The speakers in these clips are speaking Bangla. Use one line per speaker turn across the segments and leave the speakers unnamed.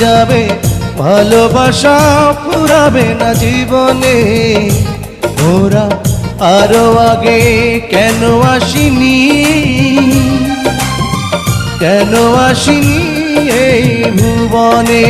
যাবে ভালোবাসা ফুরাবে না জীবনে। ওরা আরও আগে কেন আসিনি? কেন আসিনি এই ভুবনে?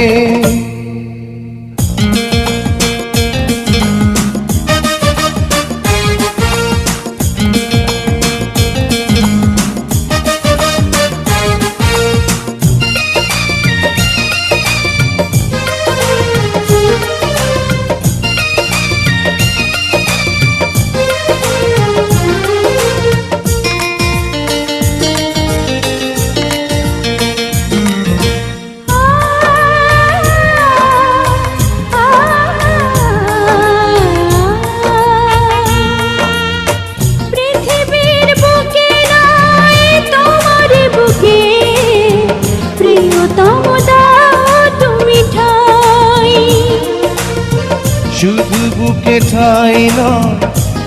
বুকে ঠাই
নয়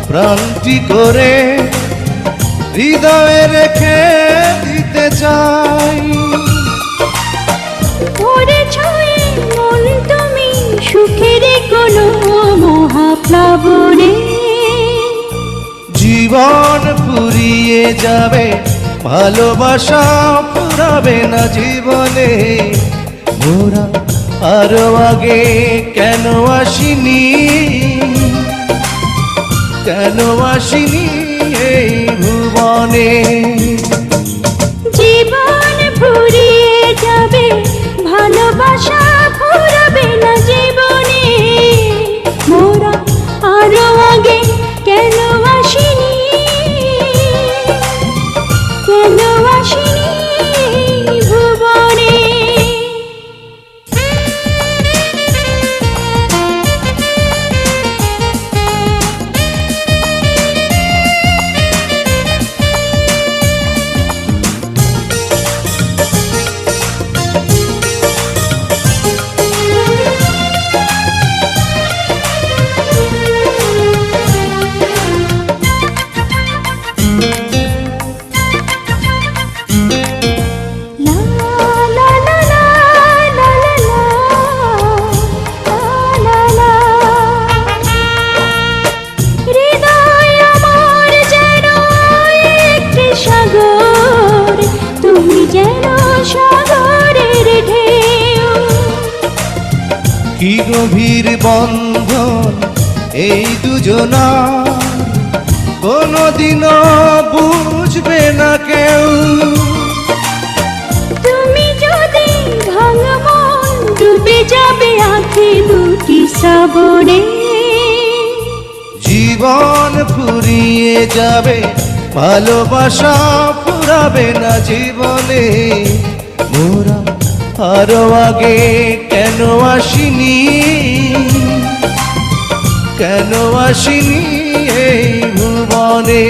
প্রান্তি করে হৃদয়ে রেখে দিতে চাই।
সুখের কোনো মহাপ্লাবনে
জীবন ফুরিয়ে যাবে ভালোবাসা ফুরাবে না জীবনে। মোরা আরও আগে কেন আসিনি? কেন আসিনি এই ভুবনে?
সাগরের ঢেউ।
কি গভীর বন্ধন এই দুজনা কোনদিনও বুঝবে না কেউ।
তুমি যদি ভাঙমন ডুবে যাবে আঁখি দুটি শ্রাবণে
জীবন ফুরিয়ে যাবে ভালোবাসা ফুরাবে না জীবনে। মোরা আরও আগে কেন আসিনি? কেন আসিনি এই ভুবনে?